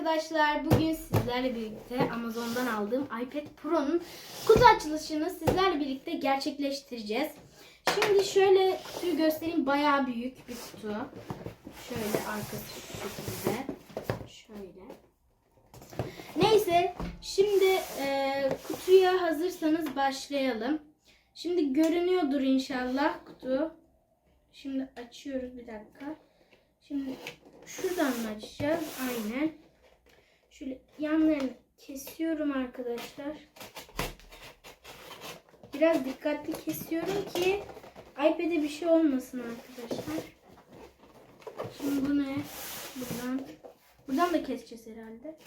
arkadaşlar. Bugün sizlerle birlikte Amazon'dan aldığım iPad Pro'nun kutu açılışını sizlerle birlikte gerçekleştireceğiz. Şimdi şöyle kutuyu göstereyim. Bayağı büyük bir kutu. Şöyle arkası şekilde. Şöyle. Neyse şimdi e, kutuya hazırsanız başlayalım. Şimdi görünüyordur inşallah kutu. Şimdi açıyoruz bir dakika. Şimdi şuradan açacağız? Aynen. Şöyle yanlarını kesiyorum arkadaşlar. Biraz dikkatli kesiyorum ki iPad'e bir şey olmasın arkadaşlar. Şimdi bunu buradan buradan da keseceğiz herhalde.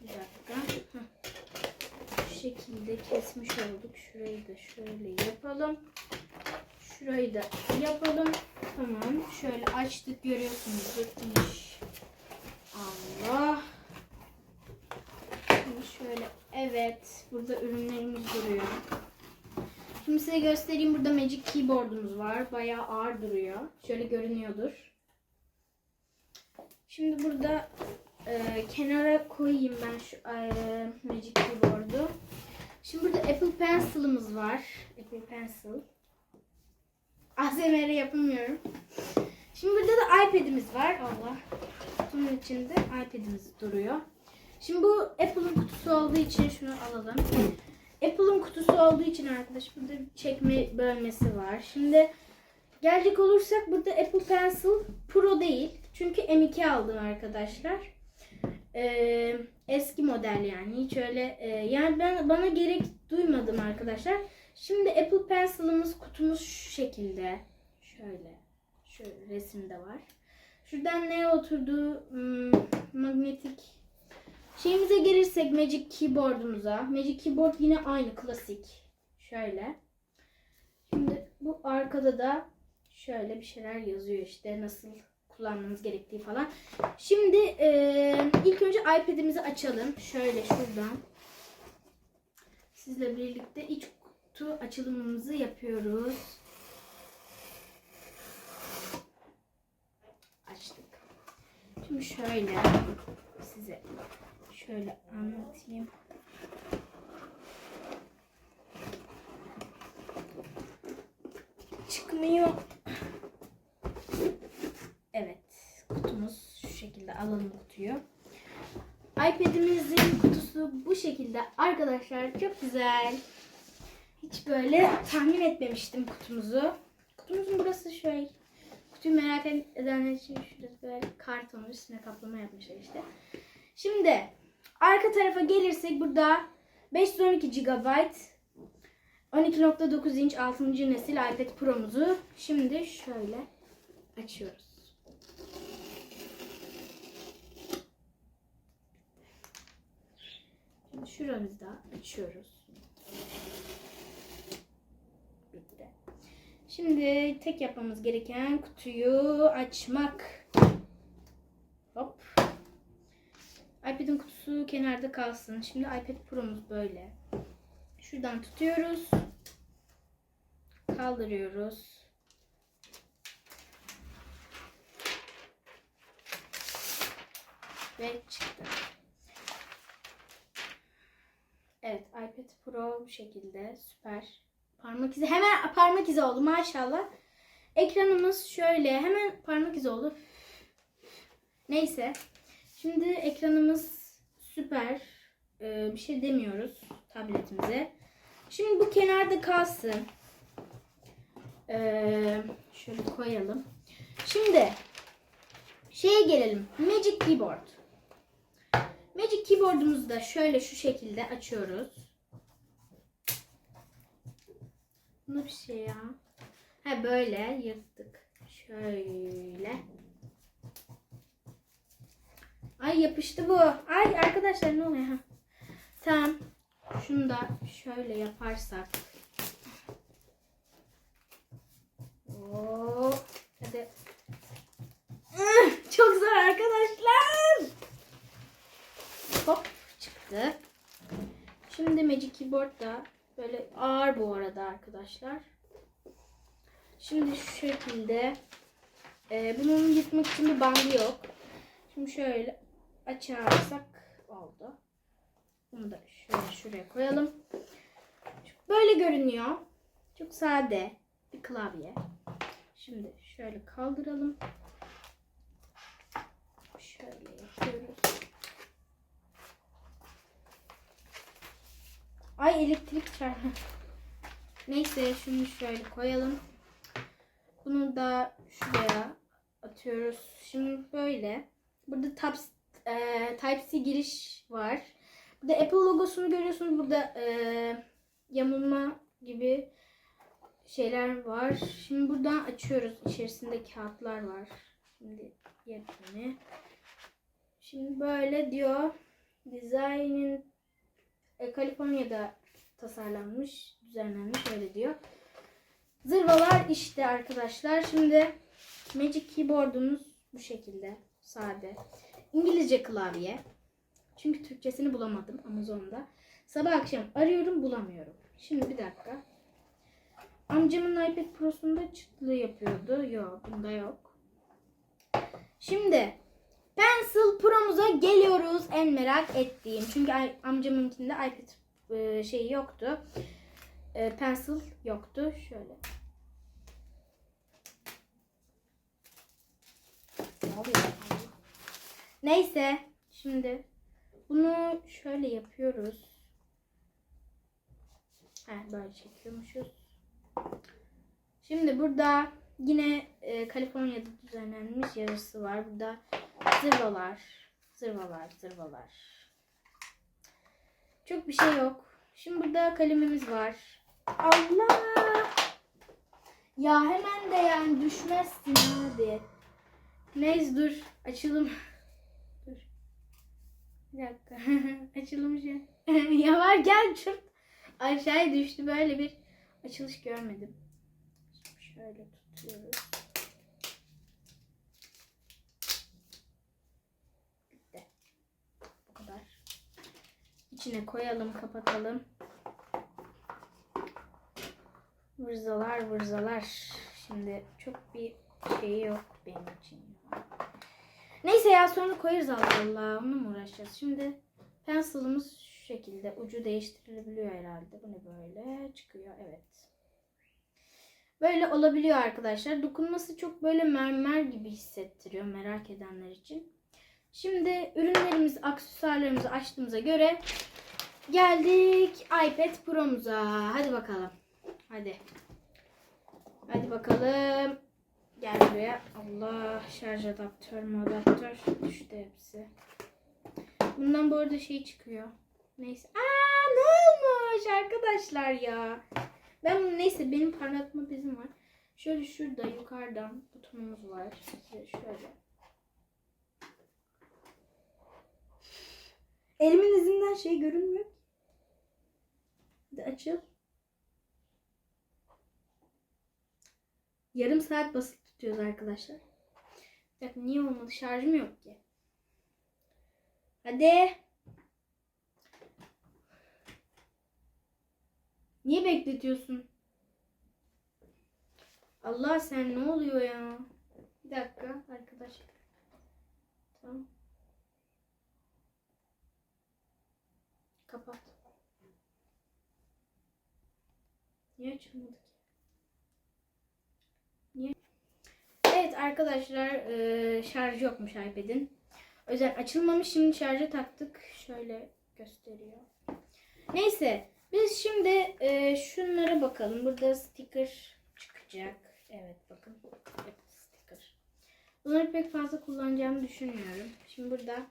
Bir dakika. Heh. Şu şekilde kesmiş olduk. Şurayı da şöyle yapalım. Şurayı da yapalım. Tamam. Şöyle açtık görüyorsunuz. Iş. Allah. Şimdi şöyle evet. Burada ürünlerimiz duruyor. Şimdi size göstereyim. Burada Magic Keyboard'umuz var. Bayağı ağır duruyor. Şöyle görünüyordur. Şimdi burada e, kenara koyayım ben şu e, Magic Keyboard'u. Şimdi burada Apple Pencil'ımız var. Apple Pencil. ASMR yapamıyorum. Şimdi burada da iPad'imiz var. Allah. Kutunun içinde iPad'imiz duruyor. Şimdi bu Apple'ın kutusu olduğu için şunu alalım. Apple'ın kutusu olduğu için arkadaş burada çekme bölmesi var. Şimdi gelecek olursak burada Apple Pencil Pro değil. Çünkü M2 aldım arkadaşlar. Ee, eski model yani. Hiç öyle e, yani ben bana gerek duymadım arkadaşlar. Şimdi Apple Pencil'ımız kutumuz şu şekilde. Şöyle. Şöyle resimde var. Şuradan ne oturdu? Hmm, magnetik. Şeyimize gelirsek Magic Keyboard'umuza. Magic Keyboard yine aynı klasik. Şöyle. Şimdi bu arkada da şöyle bir şeyler yazıyor işte nasıl kullanmanız gerektiği falan. Şimdi e, ilk önce iPad'imizi açalım. Şöyle şuradan. Sizle birlikte iç kutu açılımımızı yapıyoruz. Açtık. Şimdi şöyle size şöyle anlatayım. Çıkmıyor. Evet. Kutumuz şu şekilde alalım kutuyu. iPad'imizin kutusu bu şekilde. Arkadaşlar çok güzel. Hiç böyle tahmin etmemiştim kutumuzu. Kutumuzun burası şöyle. Kutuyu merak edenler için şurası böyle karton üstüne kaplama yapmışlar işte. Şimdi arka tarafa gelirsek burada 512 GB 12.9 inç 6. nesil iPad Pro'muzu şimdi şöyle açıyoruz. Şimdi şuramızda açıyoruz. Şimdi tek yapmamız gereken kutuyu açmak. Hop. iPad'in kutusu kenarda kalsın. Şimdi iPad Pro'muz böyle. Şuradan tutuyoruz. Kaldırıyoruz. Ve çıktı. Evet iPad Pro bu şekilde süper. Parmak izi hemen parmak izi oldu maşallah. Ekranımız şöyle hemen parmak izi oldu. Neyse. Şimdi ekranımız süper. Ee, bir şey demiyoruz tabletimize. Şimdi bu kenarda kalsın. Ee, şöyle koyalım. Şimdi şeye gelelim. Magic Keyboard. Magic Keyboard'umuzu da şöyle şu şekilde açıyoruz. Bu ne bir şey ya? Ha böyle yırttık. Şöyle. Ay yapıştı bu. Ay arkadaşlar ne oluyor? Ha. Tamam. Şunu da şöyle yaparsak. Oo. Hadi. Çok zor arkadaşlar. Hop çıktı. Şimdi Magic Keyboard da böyle ağır bu arada arkadaşlar. Şimdi şu şekilde Ee, bunun yırtmak için bir bandı yok. Şimdi şöyle açarsak oldu. Bunu da şöyle şuraya koyalım. Böyle görünüyor. Çok sade bir klavye. Şimdi şöyle kaldıralım. Şöyle yapıyoruz. Ay elektrik çarptı. Neyse şunu şöyle koyalım. Bunu da şuraya atıyoruz. Şimdi böyle. Burada Type, e, Type-C giriş var. Burada Apple logosunu görüyorsunuz. Burada e, yamulma gibi şeyler var. Şimdi buradan açıyoruz. İçerisinde kağıtlar var. Şimdi yepyeni. Şimdi böyle diyor. Designin e, Kaliforniya'da tasarlanmış, düzenlenmiş öyle diyor. Zırvalar işte arkadaşlar. Şimdi Magic Keyboard'umuz bu şekilde. Sade. İngilizce klavye. Çünkü Türkçesini bulamadım Amazon'da. Sabah akşam arıyorum bulamıyorum. Şimdi bir dakika. Amcamın iPad Pro'sunda çıtlı yapıyordu. Yok bunda yok. Şimdi Pencil Pro'muza geliyoruz. En merak ettiğim. Çünkü amcamınkinde iPad e, şeyi yoktu. E, pencil yoktu. Şöyle. Neyse. Şimdi bunu şöyle yapıyoruz. Ha, böyle çekiyormuşuz. Şimdi burada yine e, Kaliforniya'da düzenlenmiş yarısı var. Burada zırvalar, zırvalar, zırvalar. Çok bir şey yok. Şimdi burada kalemimiz var. Allah! Ya hemen de yani düşmezsin abi. Neyse dur. Açılım. Dur. Bir dakika. Açılım şey. ya var gel çırp. Aşağıya düştü. Böyle bir açılış görmedim. Şöyle tutuyoruz. İçine koyalım, kapatalım. Vırzalar vırzalar. Şimdi çok bir şey yok benim için. Neyse ya sonra koyarız Allah Allah. Onunla mı uğraşacağız? Şimdi pencil'ımız şu şekilde. Ucu değiştirilebiliyor herhalde. Bu ne böyle? Çıkıyor. Evet. Böyle olabiliyor arkadaşlar. Dokunması çok böyle mermer gibi hissettiriyor merak edenler için. Şimdi ürünlerimizi, aksesuarlarımızı açtığımıza göre geldik iPad Pro'muza. Hadi bakalım. Hadi. Hadi bakalım. Gel buraya. Allah şarj adaptör, adaptör düştü hepsi. Bundan bu arada şey çıkıyor. Neyse. Aa ne olmuş arkadaşlar ya. Ben neyse benim parlatma bezim var. Şöyle şurada yukarıdan butonumuz var. Şöyle. Elimin izinden şey görünmüyor. Hadi açıl. Yarım saat basıp tutuyoruz arkadaşlar. Bir dakika niye olmadı? Şarjım yok ki. Hadi. Niye bekletiyorsun? Allah sen ne oluyor ya? Bir dakika arkadaşlar. Tamam. Niye açılmadı ki? Niye? Evet arkadaşlar eee, şarj yokmuş iPad'in. Yüzden açılmamış. Şimdi şarja taktık. Şöyle gösteriyor. Neyse. Biz şimdi eee, şunlara bakalım. Burada sticker çıkacak. Evet bakın. Evet, sticker. Bunları pek fazla kullanacağımı düşünmüyorum. Şimdi burada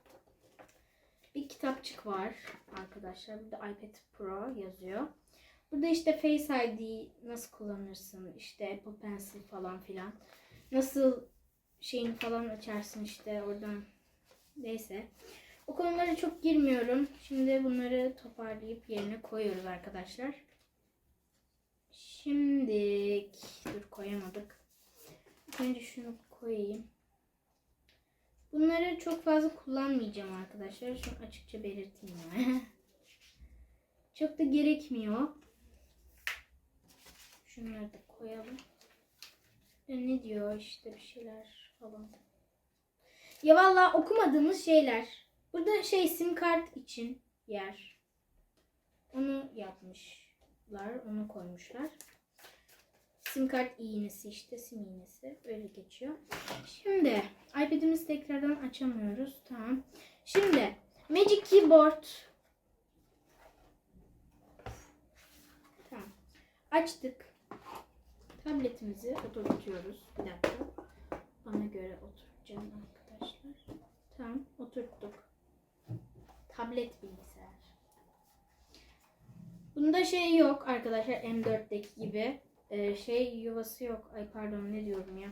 bir kitapçık var arkadaşlar. Burada iPad Pro yazıyor. Burada işte Face ID nasıl kullanırsın, işte Apple Pencil falan filan. Nasıl şeyin falan açarsın işte oradan. Neyse. O konulara çok girmiyorum. Şimdi bunları toparlayıp yerine koyuyoruz arkadaşlar. Şimdi dur koyamadık. Önce şunu koyayım. Bunları çok fazla kullanmayacağım arkadaşlar. Şunu açıkça belirteyim çok da gerekmiyor. Şunları da koyalım. Ya ne diyor işte bir şeyler falan. Ya vallahi okumadığımız şeyler. Burada şey sim kart için yer. Onu yapmışlar. Onu koymuşlar. Sim kart iğnesi işte sim iğnesi. Öyle geçiyor. Şimdi iPad'imizi tekrardan açamıyoruz. Tamam. Şimdi Magic Keyboard. Açtık. Tabletimizi oturtuyoruz. Bir dakika. Bana göre oturtacağım arkadaşlar. Tamam oturttuk. Tablet bilgisayar. Bunda şey yok arkadaşlar M4'teki gibi. Ee, şey yuvası yok. Ay pardon ne diyorum ya.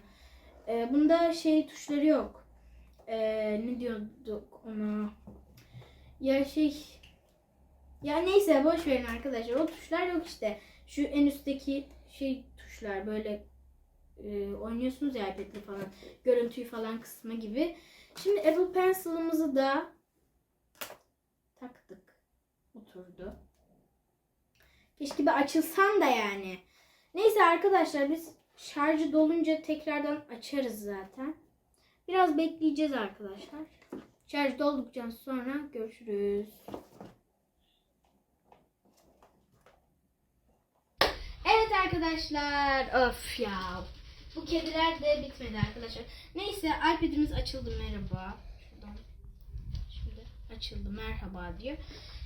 Ee, bunda şey tuşları yok. Ee, ne diyorduk ona? Ya şey ya neyse boş verin arkadaşlar. O tuşlar yok işte. Şu en üstteki şey tuşlar böyle e, oynuyorsunuz ya iPad'le falan. Görüntüyü falan kısmı gibi. Şimdi Apple Pencil'ımızı da taktık. Oturdu. Keşke bir açılsan da yani. Neyse arkadaşlar biz şarjı dolunca tekrardan açarız zaten. Biraz bekleyeceğiz arkadaşlar. Şarj dolduktan sonra görüşürüz. Evet arkadaşlar. Of ya. Bu kediler de bitmedi arkadaşlar. Neyse iPad'imiz açıldı merhaba. Şuradan. Şimdi açıldı merhaba diyor.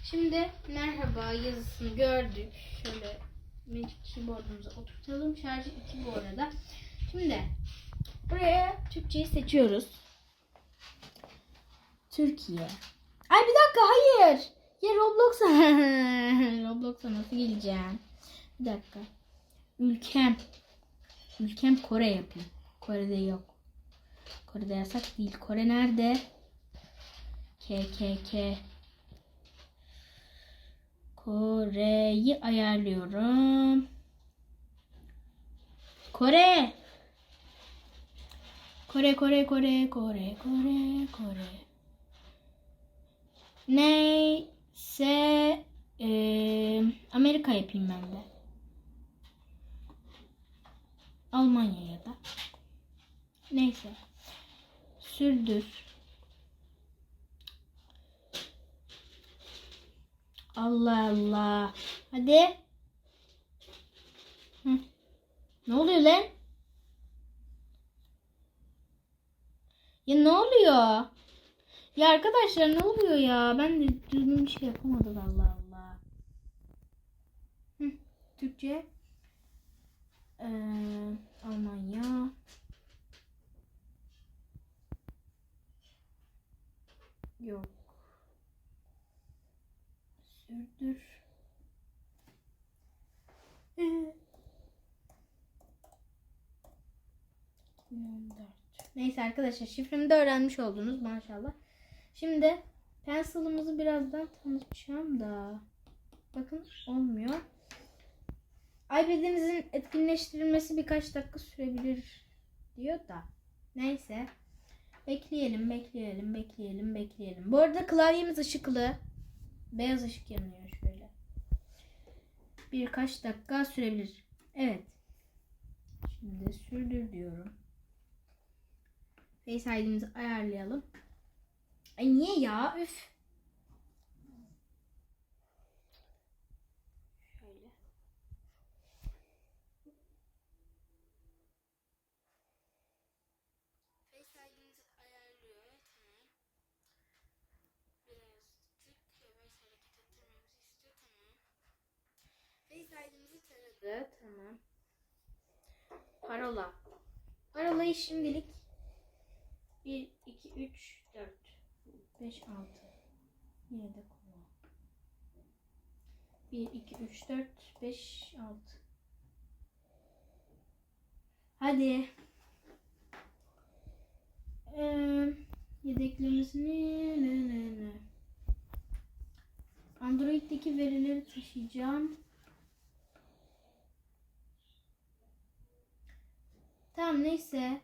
Şimdi merhaba yazısını gördük. Şöyle Magic Keyboard'umuza oturtalım. Şarjı 2 bu arada. Şimdi buraya Türkçeyi seçiyoruz. Türkiye. Ay bir dakika hayır. Ya Roblox'a Roblox'a nasıl geleceğim? Bir dakika. Ülkem. Ülkem Kore yapayım. Kore'de yok. Kore'de yasak değil. Kore nerede? K K K. Kore'yi ayarlıyorum. Kore. Kore Kore Kore Kore Kore Kore. Neyse eee, Amerika yapayım ben de. Almanya ya da. Neyse. Sürdür. Allah Allah. Hadi. Hı. Ne oluyor lan? Ya ne oluyor? Ya arkadaşlar ne oluyor ya? Ben de düzgün bir şey yapamadım Allah Allah. Hı. Türkçe. Ee, Almanya. Yok. Sürdür. Ee, 2014. Neyse arkadaşlar şifremi de öğrenmiş oldunuz maşallah. Şimdi pencil'ımızı birazdan tanıtacağım da. Bakın olmuyor. iPad'inizin etkinleştirilmesi birkaç dakika sürebilir diyor da. Neyse. Bekleyelim, bekleyelim, bekleyelim, bekleyelim. Bu arada klavyemiz ışıklı. Beyaz ışık yanıyor şöyle. Birkaç dakika sürebilir. Evet. Şimdi sürdür diyorum. Face ID'mizi ayarlayalım. Ay niye ya? Üf. Şöyle. Face ID'mizi ayarlıyor. Tamam. Biraz tık yavaş hareket ettirmemizi istiyor. Tamam. Face ID'mizi taradı. Tamam. Parola. Parolayı şimdilik 1, 2, 3, 4, 5, 6. Yine de kullan. 1, 2, 3, 4, 5, 6. Hadi. Ee, yedeklemesini ne ne ne. Android'deki verileri taşıyacağım. Tamam neyse.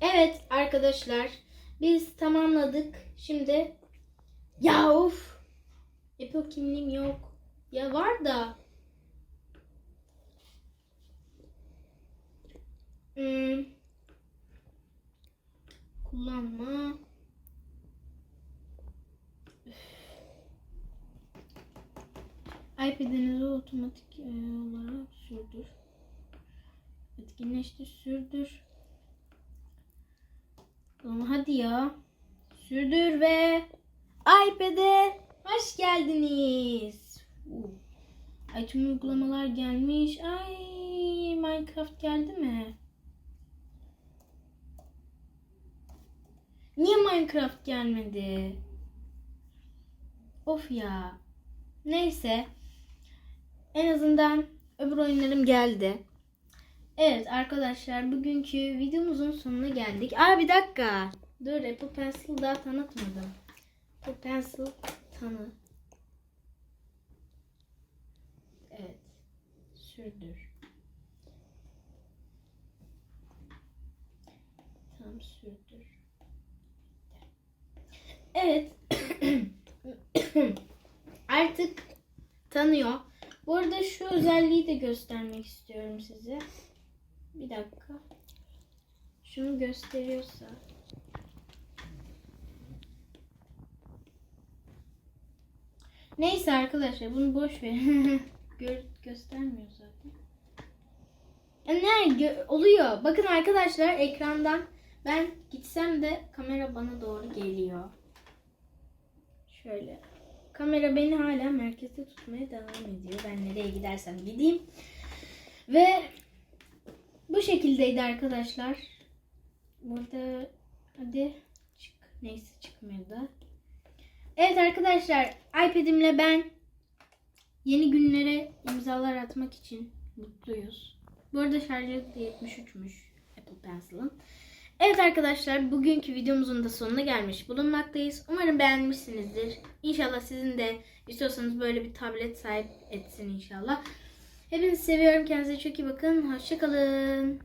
Evet arkadaşlar. Biz tamamladık. Şimdi ya of. Apple kimliğim yok. Ya var da. Hmm. Kullanma. iPad'inizi otomatik e, olarak sürdür. Etkinleştir, sürdür. Ama hadi ya. Sürdür ve iPad'e hoş geldiniz. Uh. Ay tüm uygulamalar gelmiş. Ay Minecraft geldi mi? Niye Minecraft gelmedi? Of ya. Neyse. En azından öbür oyunlarım geldi. Evet arkadaşlar bugünkü videomuzun sonuna geldik. Aa bir dakika. Dur Apple Pencil daha tanıtmadım. Apple Pencil tanı. Evet. Sürdür. Tam sürdür. Evet. Artık tanıyor. Bu arada şu özelliği de göstermek istiyorum size. Bir dakika. Şunu gösteriyorsa. Neyse arkadaşlar bunu boş verin. Gör, göstermiyor zaten. Ya Ne oluyor? Bakın arkadaşlar ekrandan ben gitsem de kamera bana doğru geliyor. Şöyle. Kamera beni hala merkezde tutmaya devam ediyor. Ben nereye gidersem gideyim. Ve bu şekildeydi arkadaşlar. Burada hadi çık. Neyse çıkmıyordu. Evet arkadaşlar iPad'imle ben yeni günlere imzalar atmak için mutluyuz. Bu arada şarjı da 73'müş Apple Pencil'ın. Evet arkadaşlar bugünkü videomuzun da sonuna gelmiş bulunmaktayız. Umarım beğenmişsinizdir. İnşallah sizin de istiyorsanız böyle bir tablet sahip etsin inşallah. Hepinizi seviyorum. Kendinize çok iyi bakın. Hoşçakalın.